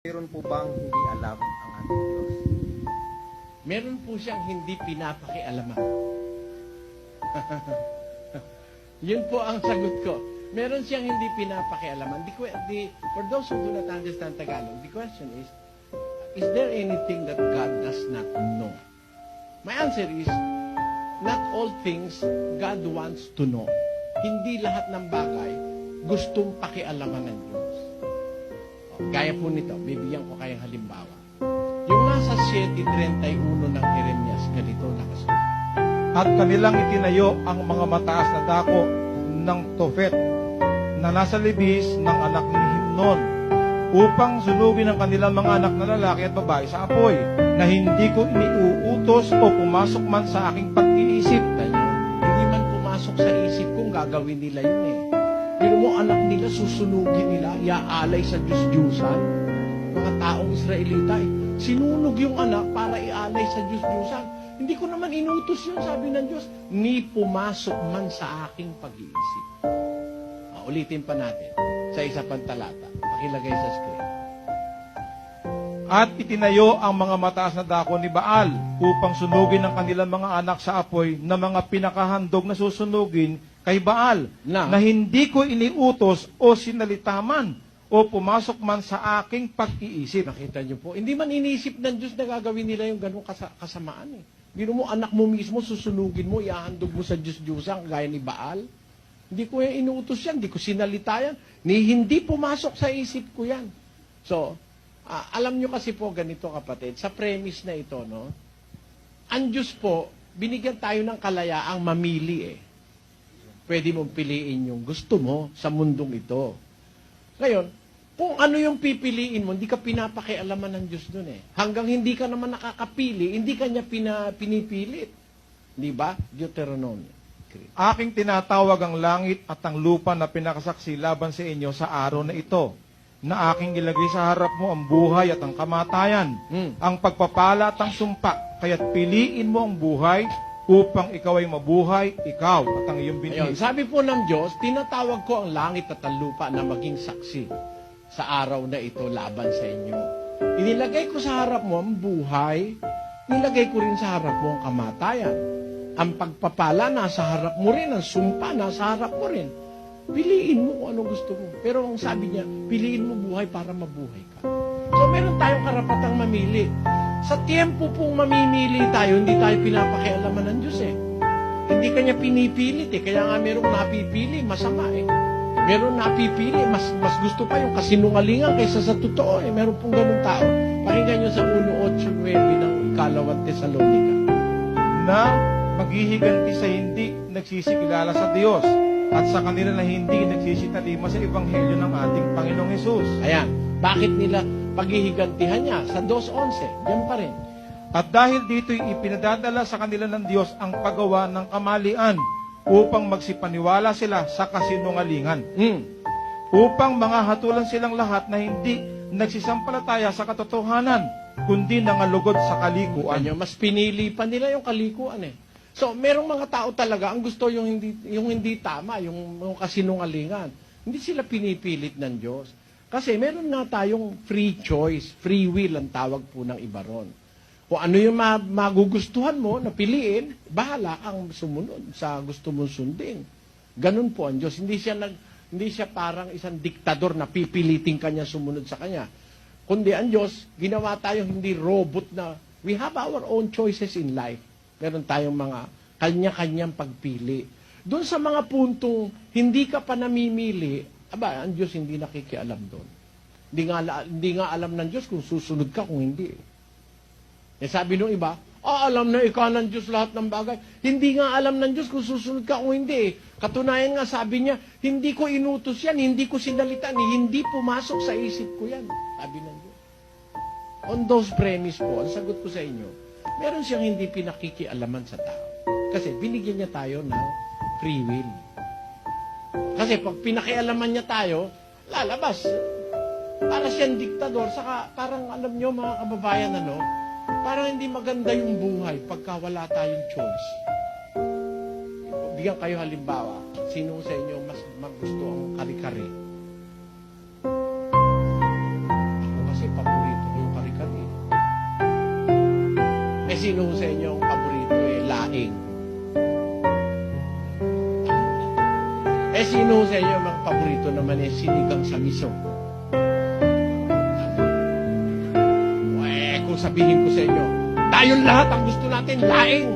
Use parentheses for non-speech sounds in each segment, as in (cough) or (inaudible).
Meron po bang hindi alam ang ating Diyos? Meron po siyang hindi pinapakialaman. (laughs) Yun po ang sagot ko. Meron siyang hindi pinapakialaman. The, the, for those who do not understand Tagalog, the question is, is there anything that God does not know? My answer is, not all things God wants to know. Hindi lahat ng bagay gustong pakialaman ng Diyos. Gaya po nito, bibigyan ko kayong halimbawa. Yung nasa 7.31 ng Jeremias, ganito nakasulat. At kanilang itinayo ang mga mataas na dako ng Tofet na nasa libis ng anak ni Himnon upang sunugin ang kanilang mga anak na lalaki at babae sa apoy na hindi ko iniuutos o pumasok man sa aking pag-iisip. Hindi man pumasok sa isip kong gagawin nila yun eh. Mo anak nila, susunugin nila, iaalay sa Diyos-Diyusan. Mga taong Israelita eh. Sinunog yung anak para ialay sa Diyos-Diyusan. Hindi ko naman inutos yun, sabi ng Diyos. Ni pumasok man sa aking pag-iisip. Ah, ulitin pa natin sa isa pang talata. Pakilagay sa screen. At itinayo ang mga mataas na dako ni Baal upang sunugin ang kanilang mga anak sa apoy na mga pinakahandog na susunugin kay Baal Na? na hindi ko iniutos o sinalitaman o pumasok man sa aking pag-iisip. Nakita niyo po, hindi man inisip ng Diyos na gagawin nila yung ganong kasa- kasamaan eh. Bino mo, anak mo mismo, susunugin mo, iahandog mo sa Diyos-Diyusan, gaya ni Baal. Hindi ko yan inuutos yan, hindi ko sinalita yan. Ni hindi pumasok sa isip ko yan. So, ah, alam nyo kasi po ganito kapatid, sa premise na ito, no? Ang Diyos po, binigyan tayo ng kalayaang mamili eh. Pwede mong piliin yung gusto mo sa mundong ito. Ngayon, kung ano yung pipiliin mo, hindi ka pinapakialaman ng Diyos doon eh. Hanggang hindi ka naman nakakapili, hindi ka niya pina, pinipilit. Di ba? Deuteronomy. Aking tinatawag ang langit at ang lupa na pinakasaksi laban sa inyo sa araw na ito, na aking ilagay sa harap mo ang buhay at ang kamatayan, Hmm. ang pagpapala at ang sumpa, kaya't piliin mo ang buhay upang ikaw ay mabuhay, ikaw at ang iyong Ayun, binhi. sabi po ng Diyos, tinatawag ko ang langit at ang lupa na maging saksi sa araw na ito laban sa inyo. Inilagay ko sa harap mo ang buhay, nilagay ko rin sa harap mo ang kamatayan. Ang pagpapala nasa harap mo rin, ang sumpa nasa harap mo rin. Piliin mo kung anong gusto mo. Pero ang sabi niya, piliin mo buhay para mabuhay ka. So meron tayong karapatang mamili. Sa tiempo pong mamimili tayo, hindi tayo pinapakialaman ng Diyos eh. Hindi kanya pinipilit eh. Kaya nga merong napipili, masama eh. Meron napipili, mas mas gusto pa yung kasinungalingan kaysa sa totoo eh. Meron pong ganung tao. Pakinggan nyo sa 1.8.9 ng ikalawat Tesalonika. na maghihiganti sa hindi nagsisikilala sa Diyos at sa kanila na hindi nagsisitalima sa Ebanghelyo ng ating Panginoong Hesus. Ayan. Bakit nila paghihigantihan niya? Sa 2.11. Yan pa rin. At dahil dito'y ipinadadala sa kanila ng Diyos ang paggawa ng kamalian upang magsipaniwala sila sa kasinungalingan. Hmm. Upang mga hatulan silang lahat na hindi nagsisampalataya sa katotohanan, kundi nangalugod sa kalikuan. Ano, mas pinili pa nila yung kalikuan eh. So, merong mga tao talaga ang gusto yung hindi yung hindi tama, yung, yung kasinungalingan. Hindi sila pinipilit ng Diyos. Kasi meron nga tayong free choice, free will ang tawag po ng iba ron. Kung ano yung ma- magugustuhan mo na piliin, bahala kang sumunod sa gusto mong sundin. Ganun po ang Diyos. Hindi siya nag hindi siya parang isang diktador na pipilitin kanya sumunod sa kanya. Kundi ang Diyos, ginawa tayo hindi robot na we have our own choices in life. Meron tayong mga kanya-kanyang pagpili. Doon sa mga puntong hindi ka pa namimili, aba, ang Diyos hindi nakikialam doon. Hindi nga, hindi nga alam ng Diyos kung susunod ka kung hindi. Eh sabi nung iba, ah, alam na ikaw ng Diyos lahat ng bagay. Hindi nga alam ng Diyos kung susunod ka kung hindi. Katunayan nga sabi niya, hindi ko inutos yan, hindi ko sinalita, ni hindi pumasok sa isip ko yan. Sabi ng Diyos. On those premise po, ang sagot ko sa inyo, meron siyang hindi pinakikialaman sa tao. Kasi binigyan niya tayo ng free will. Kasi pag pinakialaman niya tayo, lalabas. Para siyang diktador, saka parang alam niyo mga kababayan, ano, parang hindi maganda yung buhay pagka wala tayong choice. Bigyan kayo halimbawa, sino sa inyo mas magusto ang kari-kari? Ako kasi paborito ko yung kari-kari. Eh sino sa inyo ang paborito eh, laing? Sino sa inyo ang paborito naman eh? Sinigang sa miso. Eh, kung sabihin ko sa inyo, tayong lahat ang gusto natin, laing.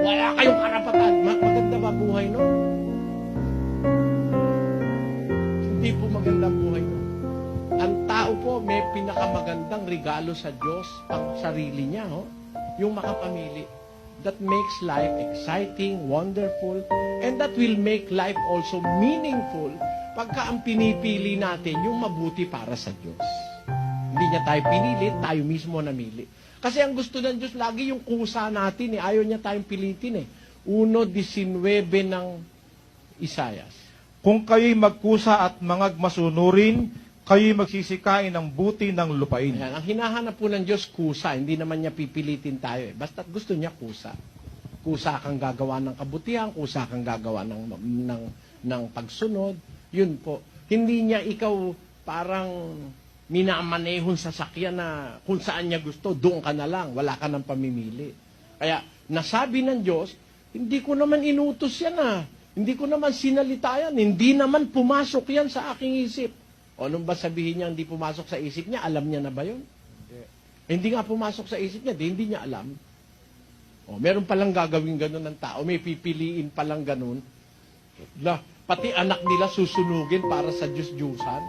Wala kayong karapatan. Ma- maganda ba buhay no? Hindi po maganda buhay no. Ang tao po may pinakamagandang regalo sa Diyos ang sarili niya, ho? yung makapamili. That makes life exciting, wonderful, and that will make life also meaningful pagka ang pinipili natin yung mabuti para sa Diyos. Hindi niya tayo pinili, tayo mismo namili. Kasi ang gusto ng Diyos lagi yung kusa natin, eh. ayaw niya tayong pilitin. Eh. 1.19 ng Isayas. Kung kayo'y magkusa at mangagmasunurin, kayo'y magsisikain ng buti ng lupain. Ayan, ang hinahanap po ng Diyos, kusa. Hindi naman niya pipilitin tayo. Eh. Basta gusto niya kusa. Kusa kang gagawa ng kabutihan, kusa kang gagawa ng, ng, ng pagsunod. Yun po. Hindi niya ikaw parang minamanehon sa sakyan na kung saan niya gusto, doon ka na lang. Wala ka ng pamimili. Kaya nasabi ng Diyos, hindi ko naman inutos yan ah. Hindi ko naman sinalita yan. Hindi naman pumasok yan sa aking isip. O anong ba sabihin niya hindi pumasok sa isip niya? Alam niya na ba yun? Eh, Hindi nga pumasok sa isip niya, di, hindi niya alam. O, meron palang gagawin ganun ng tao, may pipiliin palang ganun. La, pati anak nila susunugin para sa Diyos-Diyusan.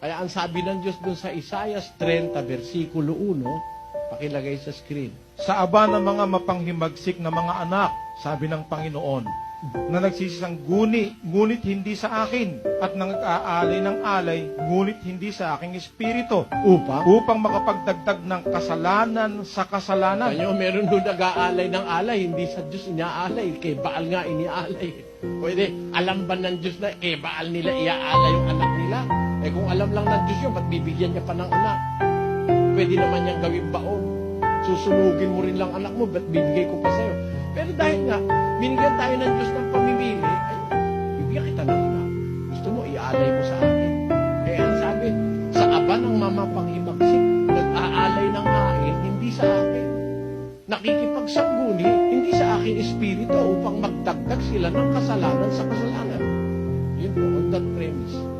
Kaya ang sabi ng Diyos dun sa Isaias 30, versikulo 1, pakilagay sa screen. Sa aba ng mga mapanghimagsik na mga anak, sabi ng Panginoon, na nagsisisang guni, ngunit hindi sa akin, at nang-aalay ng alay, ngunit hindi sa aking espiritu, Upang? upang makapagdagdag ng kasalanan sa kasalanan. Kanyo, meron doon nag-aalay ng alay, hindi sa Diyos inaalay, kay Baal nga iniaalay. Pwede, alam ba ng Diyos na kay Baal nila iaalay yung anak nila? Eh kung alam lang ng Diyos yun, ba't bibigyan niya pa ng anak? Pwede naman niyang gawin baon. Susunugin mo rin lang anak mo, ba't bibigay ko pa sa'yo? Pero dahil nga, binigyan tayo ng Diyos ng pamimili, ay, bibigyan kita ng anak. Gusto mo, iaalay mo sa akin. Eh, ang sabi, sa aba ng mamapanghimagsik, nag-aalay ng hain, hindi sa akin. Nakikipagsangguni, hindi sa akin espiritu upang magdagdag sila ng kasalanan sa kasalanan. Yun po, on that premise.